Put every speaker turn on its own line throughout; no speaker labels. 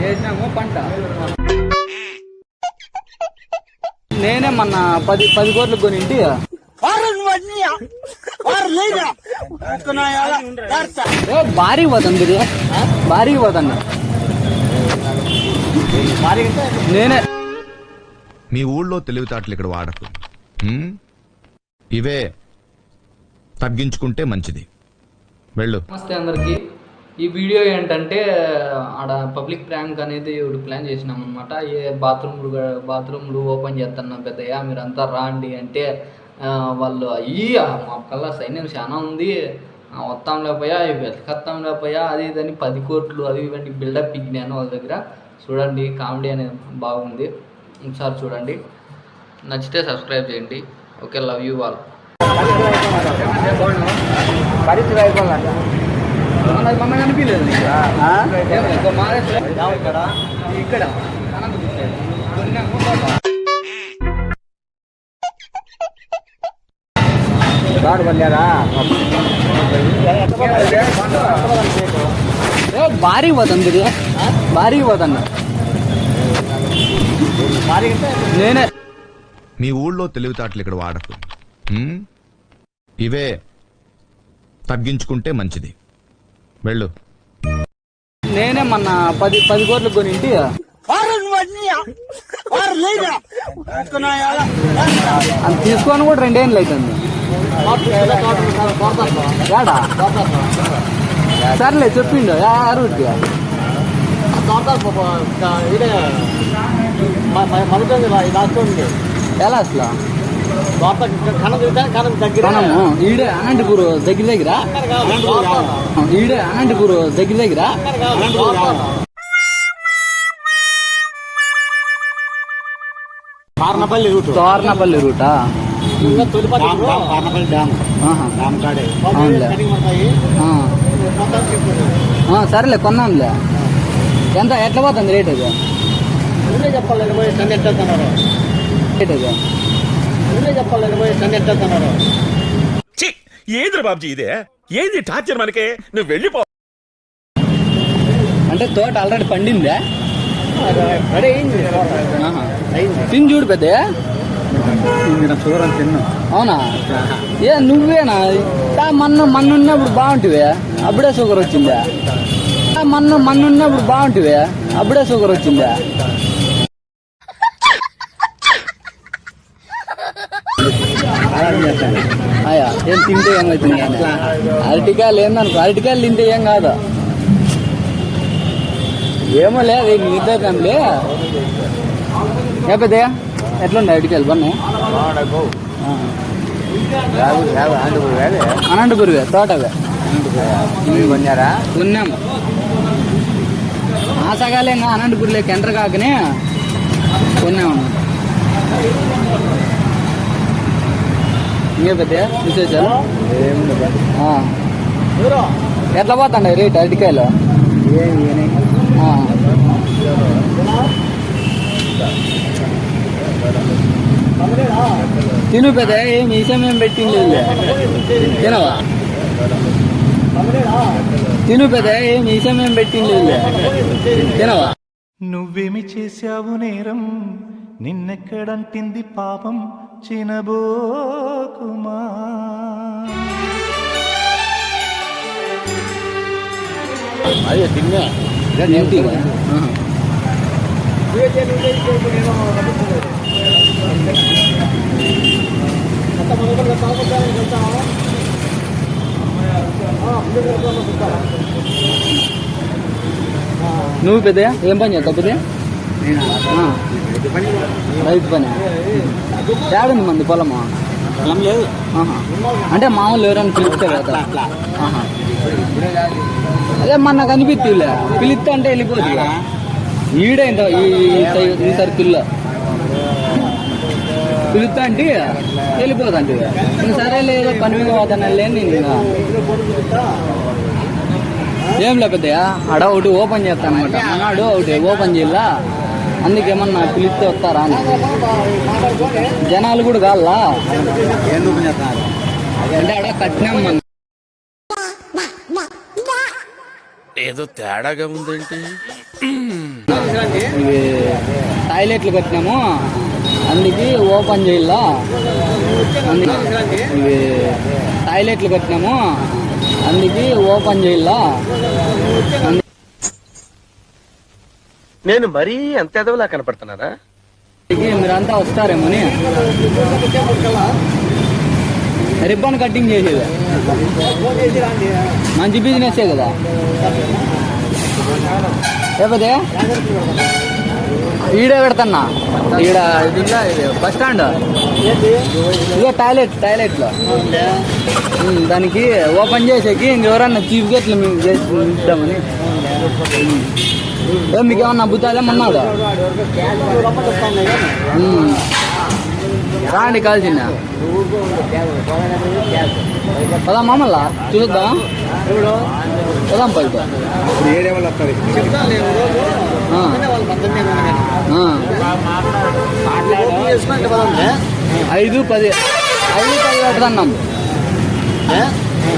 వేసినాము పంట. నేనే మొన్న పది పది కోట్లు కొని ఇంటి భారీ పోతుంది ఇది. భారీ పోతుంది నేనే.
మీ ఊళ్ళో తెలివితేటలు ఇక్కడ వాడకు? ఇవే తగ్గించుకుంటే మంచిది. వెళ్ళు.
నమస్తే అందరికి. ఈ వీడియో ఏంటంటే ఆడ పబ్లిక్ ప్రాంక్ అనేది ఇప్పుడు ప్లాన్ చేసినాం అనమాట ఏ బాత్రూమ్లు బాత్రూమ్లు ఓపెన్ చేస్తున్నా పెద్దయ్య మీరంతా రాండి అంటే వాళ్ళు అయ్యి మా కల్లా సైన్యం చాలా ఉంది. వస్తాం లేకపోయా వెతకత్తాం లేకపోయా అది ఇదని పది కోట్లు అవి ఇవన్నీ బిల్డప్ ఇగ్నాను వాళ్ళ దగ్గర. చూడండి కామెడీ అనేది బాగుంది. ఒకసారి చూడండి. నచ్చితే సబ్స్క్రైబ్ చేయండి. ఓకే లవ్ యూ వాళ్ళు మమ్మల్ని అనిపించలేదు ఇక్కడ ఇక్కడ
బాగా పడ్డారా
భారీ పోతుంది ఇది భారీ పోతుంది నేనే.
మీ ఊళ్ళో తెలివితేటలు ఇక్కడ వాడకు. ఇవే. తగ్గించుకుంటే మంచిది. వెళ్ళు.
నేనే మొన్న పది పది కోట్లు కొని ఇంటి అది తీసుకొని కూడా రెండేళ్ళు అవుతుంది ఏడా? సర్లే చెప్పిండు. అరువుకి ఎలా అసలు? ఈడే అనంతపూర్ దగ్గర దగ్గర? ఈడే అనంతపూర్ దగ్గర దగ్గర?
పార్నపల్లి రూట్.
తోర్నపల్లి రూటా?
పార్నపల్లి డ్యామ్. కాడే.
అవునులే. సరేలే కొన్నాంలే ఎంత ఎట్లా పోతుంది రేట్ అది?
చెప్పాలి
రేట్ అది?
ఊళ్ళో చెప్పాలి టన్ ఎట్టేస్తున్నారు
ఛీ ఏంద్ర బాబ్జీ ఇదే? ఏంది టార్చర్ మనకే? నువ్వు వెళ్ళిపో.
అంటే తోట ఆల్రెడీ పండిందా?
రెడీ అయింది
ఆహా.
అయింది.
తిని చూడు పెద్ద.
తిన్నా.
అవునా? ఏ నువ్వేనా? తా మన్ను మన్ను ఉన్నప్పుడు బాగుంటివే. అప్పుడే షుగర్ వచ్చిందా? తా మన్ను మన్ను ఉన్నప్పుడు బాగుంటివే. అప్పుడే షుగర్ వచ్చిందా? అయ్యా ఏం తింటే ఏమవుతుంది కానీ అరటికాయలు ఏందనుకో అరటికాయలు తింటే ఏం కాదు. ఏమో లేదు నిద్రలే ఏ పెద్దయ్య ఎట్లుండే అరటికాయలు?
వేలే
అనంతపురివే తోటవే.
కొన్నారా
ఉన్నాము. ఆ సగాలేంగా అనంతపురిలోకి ఎంటర్ కాకనే కొన్నాము. ఇంకే పెద్ద విశేషాలు. ఎట్లా పోతాండ రేట్ అరటికాయలు?
ఏం ఏనే
ఆ. తిను పెద్ద ఏం ఈసం ఏం పెట్టింది తినవా? తిను పెద్ద ఏం ఈసం ఏం పెట్టింది తినవా?
నువ్వేమి చేశావు నేరం? నిన్నెక్కడంటింది పాపం? చినబోకుమా
అదే తిన్నా
ఏంటిగా? ఆహా. నువ్వు పెద్ద ఏం పని చేస్తావు పెద్ద రైతు పని ఏడుంది మంది పొలము
పొలం లేదు
ఆహా. అంటే మామూలు ఎవరైనా పిలిస్తే కదా ఆహా. అదే మొన్న కనిపిస్తులే పిలిస్తే అంటే వెళ్ళిపోతుంది ఇక. ఈడే ఇంత ఈ ఈ సై- ఈ సర్కిల్లో పిలుస్తా అంటే వెళ్ళిపోతాంటి ఇంక సరే లేదు పని మీద పోతాను లేని నేను ఇంకా. ఏం లేకపోతే ఆడ ఒకటి ఓపెన్ చేస్తాను అనమాట అన్నాడు ఒకటి ఓపెన్ చేయాలా అందుకేమన్నా పిలిస్తే వస్తారా అని. జనాలు కూడా అంటే ఆడ కట్టినాం మనం
ఏదో తేడాగా ఉందేంటి?
ఇవి టాయిలెట్లు కట్టినాము. అందుకే ఓపెన్ చేయాల. ఇవి టాయిలెట్లు కట్టినాము. అందుకే ఓపెన్ చేయాల.
నేను మరీ ఎంత ఎదవలా కనపడుతున్నారా
మీరంతా వస్తారేమోని రిబ్బన్ కటింగ్ చేసేది. మంచి బిజినెస్ కదా. లేకపోతే ఈడే పెడతన్నా? ఈడ ఇది బస్ స్టాండ్? ఇదే టాయిలెట్ టాయిలెట్లో. దానికి ఓపెన్ చేసేకి ఇంకెవరన్నా చీఫ్ గెట్లు మేము చేసి ఉంటామని మీకేమన్నా అబ్బుతాదేమన్నాడా రాండి కాల్చిన పదా మామల్లా? చూద్దాం పదాం పైపు ఐదు పది. ఐదు పది పెట్టదన్నాం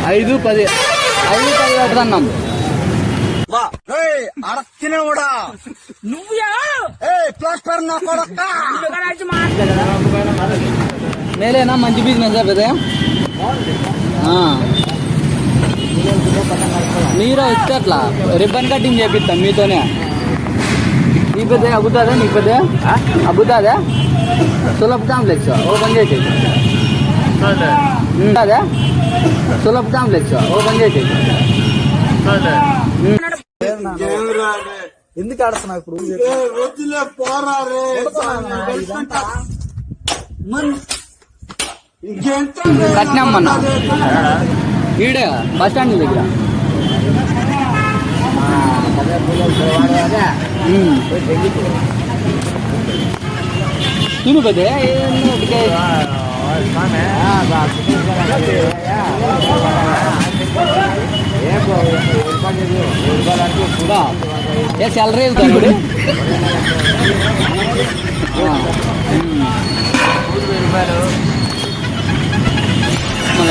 ఐదు పది. ఐదు పది పెట్టదన్నాం మేలేనా మంచి బిజినెస్ పెద్ద? మీరే వస్తే అట్లా రిబ్బన్ కటింగ్ చేపిస్తాం మీతోనే. నీ పెద్ద అబ్బుతాదా నీ పెద్ద? అబ్బుతాదా సులభ కాంప్లెక్స్ ఓపెన్ చేసి అదే సులభ కాంప్లెక్స్ ఓపెన్ చేసి
ఎందుకు ఆడుతున్నావు ఇప్పుడు
కట్టినాం మొన్న ఈడే బస్ స్టాండ్ దగ్గర ఉమ్. తిను పెద్ద ఏ సాలరీ వెళ్తాను ఇప్పుడు ఆ. మన